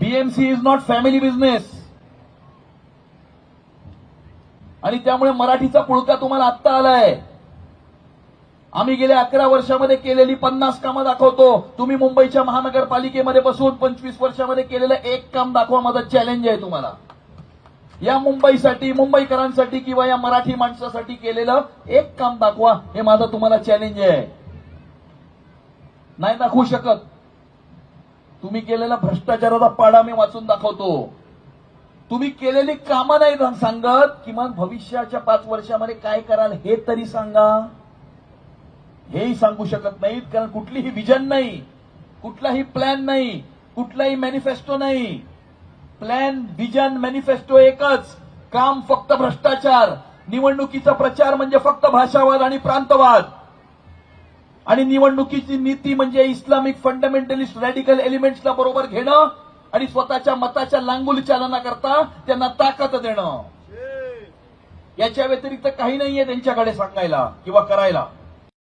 BMC is not family business आणि त्यामुळे मराठीचा पुळका तुम्हाला आत्ता आलाय. आम्ही गेल्या अकरा वर्षामध्ये केलेली पन्नास कामं दाखवतो. तुम्ही मुंबईच्या महानगरपालिकेमध्ये बसून पंचवीस वर्षामध्ये केलेलं एक काम दाखवा माझा चॅलेंज आहे तुम्हाला. या मुंबईसाठी मुंबईकरांसाठी किंवा या मराठी माणसासाठी केलेलं एक काम दाखवा हे माझं तुम्हाला चॅलेंज आहे. नाही दाखवू शकत. तुम्ही केलेला भ्रष्टाचाराचा पाडा मी वाचून दाखवतो. तुम्ही केलेली कामं नाही सांगत. किमान भविष्याच्या पाच वर्षामध्ये काय कराल हे तरी सांगा. हेही सांगू शकत नाहीत कारण कुठलीही विजन नाही. कुठलाही प्लॅन नाही. कुठलाही मॅनिफेस्टो नाही. प्लॅन विजन मॅनिफेस्टो एकच. काम फक्त भ्रष्टाचार. निवडणुकीचा प्रचार म्हणजे फक्त भाषावाद आणि प्रांतवाद. आणि निवडणुकीची नीती म्हणजे इस्लामिक फंडामेंटलिस्ट रॅडिकल एलिमेंट्सला बरोबर घेणं आणि स्वतःच्या मताच्या लांगुल चालनाकरता त्यांना ताकद देणं. याच्या व्यतिरिक्त काही नाहीये त्यांच्याकडे सांगायला किंवा करायला.